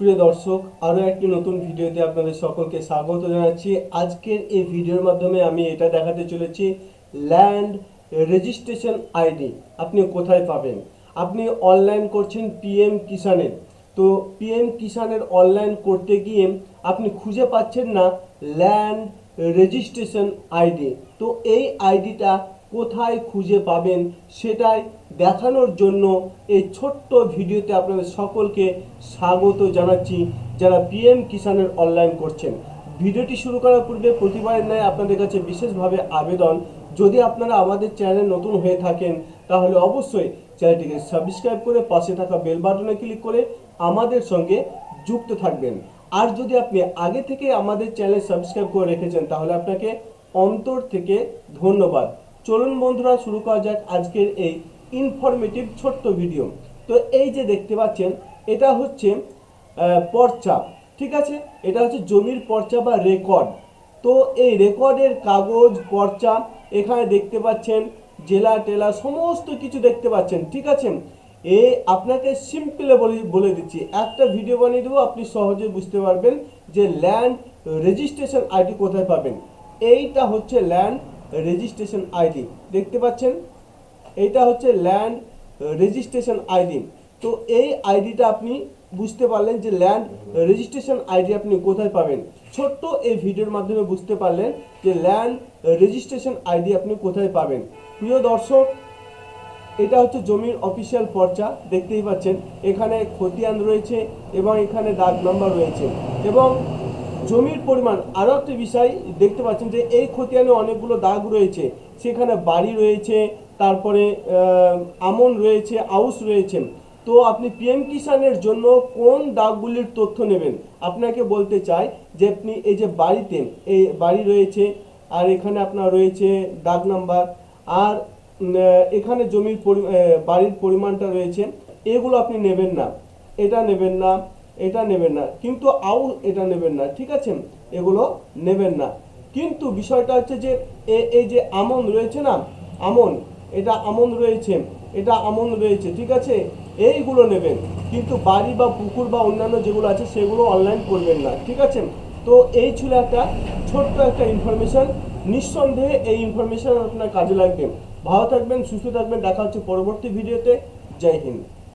প্রিয় দর্শক, আরও একটি নতুন ভিডিওতে আপনাদের সকলকে স্বাগত জানাচ্ছি। আজকের এই ভিডিওর মাধ্যমে আমি এটা দেখাতে চলেছি ল্যান্ড রেজিস্ট্রেশন আইডি আপনি কোথায় পাবেন? আপনি অনলাইন করছেন পিএম কিষানের তো পিএম কিষানের অনলাইন করতে গিয়ে আপনি খুঁজে পাচ্ছেন না ল্যান্ড রেজিস্ট্রেশন আইডি তো এই আইডিটা কোথায় খুঁজে পাবেন সেটাই দেখানোর জন্য এই ছোট্ট ভিডিওতে আপনাদের সকলকে স্বাগত জানাচ্ছি যারা পিএম কিষানের অনলাইন করছেন। ভিডিওটি শুরু করার পূর্বে প্রতিবারের ন্যায় আপনাদের কাছে বিশেষভাবে আবেদন। যদি আপনারা আমাদের চ্যানেল নতুন হয়ে থাকেন, তাহলে অবশ্যই চ্যানেলটিকে সাবস্ক্রাইব করে পাশে থাকা বেল বাটনে ক্লিক করে আমাদের সঙ্গে যুক্ত থাকবেন। আর যদি আপনি আগে থেকে আমাদের চ্যানেল সাবস্ক্রাইব করে রেখেছেন, তাহলে আপনাকে অন্তর থেকে ধন্যবাদ। চলুন বন্ধুরা, শুরু করা যাক আজকের এই ইনফরমেটিভ ছোট্ট ভিডিও তো এই যে দেখতে পাচ্ছেন, এটা হচ্ছে পর্চা, ঠিক আছে? এটা হচ্ছে জমির পর্চা বা রেকর্ড তো এই রেকর্ডের কাগজ, পর্চা, এখানে দেখতে পাচ্ছেন, জেলা, টেলা, সমস্ত কিছু দেখতে পাচ্ছেন, ঠিক আছে? এ আপনাকে সিম্পলে বলে বলে দিচ্ছি, একটা ভিডিও বানিয়ে দেবো, আপনি সহজে বুঝতে পারবেন যে ল্যান্ড রেজিস্ট্রেশন আইডি কোথায় পাবেন। এইটা হচ্ছে ল্যান্ড রেজিস্ট্রেশন আইডি দেখতে পাচ্ছেন? এইটা হচ্ছে ল্যান্ড রেজিস্ট্রেশন আইডি তো এই আইডিটা আপনি বুঝতে পারলেন যে ল্যান্ড রেজিস্ট্রেশন আইডি আপনি কোথায় পাবেন। ছোট্ট এই ভিডিওর মাধ্যমে বুঝতে পারলেন যে ল্যান্ড রেজিস্ট্রেশন আইডি আপনি কোথায় পাবেন। প্রিয় দর্শক, এটা হচ্ছে জমির অফিসিয়াল পর্চা, দেখতেই পাচ্ছেন। এখানে খতিয়ান রয়েছে এবং এখানে দাগ নাম্বার রয়েছে। এবং জমির পরিমাণ আরও একটি বিষয় দেখতে পাচ্ছেন যে এই খতিয়ানে অনেকগুলো দাগ রয়েছে। সেখানে বাড়ি রয়েছে, তারপরে আমন রয়েছে আউস রয়েছে। তো আপনি পিএম কিষানের জন্য কোন দাগগুলির তথ্য নেবেন? আপনাকে বলতে চাই যে আপনি এই যে বাড়িতে, এই বাড়ি রয়েছে, আর এখানে আপনার রয়েছে দাগ নাম্বার, আর এখানে জমির বাড়ির পরিমাণটা রয়েছে, এগুলো আপনি নেবেন না। এটা নেবেন না। এটা নেবেন না। কিন্তু আউ এটা নেবেন না, ঠিক আছে? এগুলো নেবেন না। কিন্তু বিষয়টা হচ্ছে যে এই যে আমন রয়েছে না, আমন, এটা আমন রয়েছে, এটা আমন রয়েছে, ঠিক আছে? এইগুলো নেবেন। কিন্তু বাড়ি বা পুকুর বা অন্যান্য যেগুলো আছে, সেগুলো অনলাইন করবেন না, ঠিক আছে? তো এই ছিল একটা ছোট্ট একটা ইনফরমেশন নিঃসন্দেহে এই ইনফরমেশন আপনার কাজে লাগবে। ভালো থাকবেন, সুস্থ থাকবেন। দেখা হচ্ছে পরবর্তী ভিডিওতে জয় হিন্দ।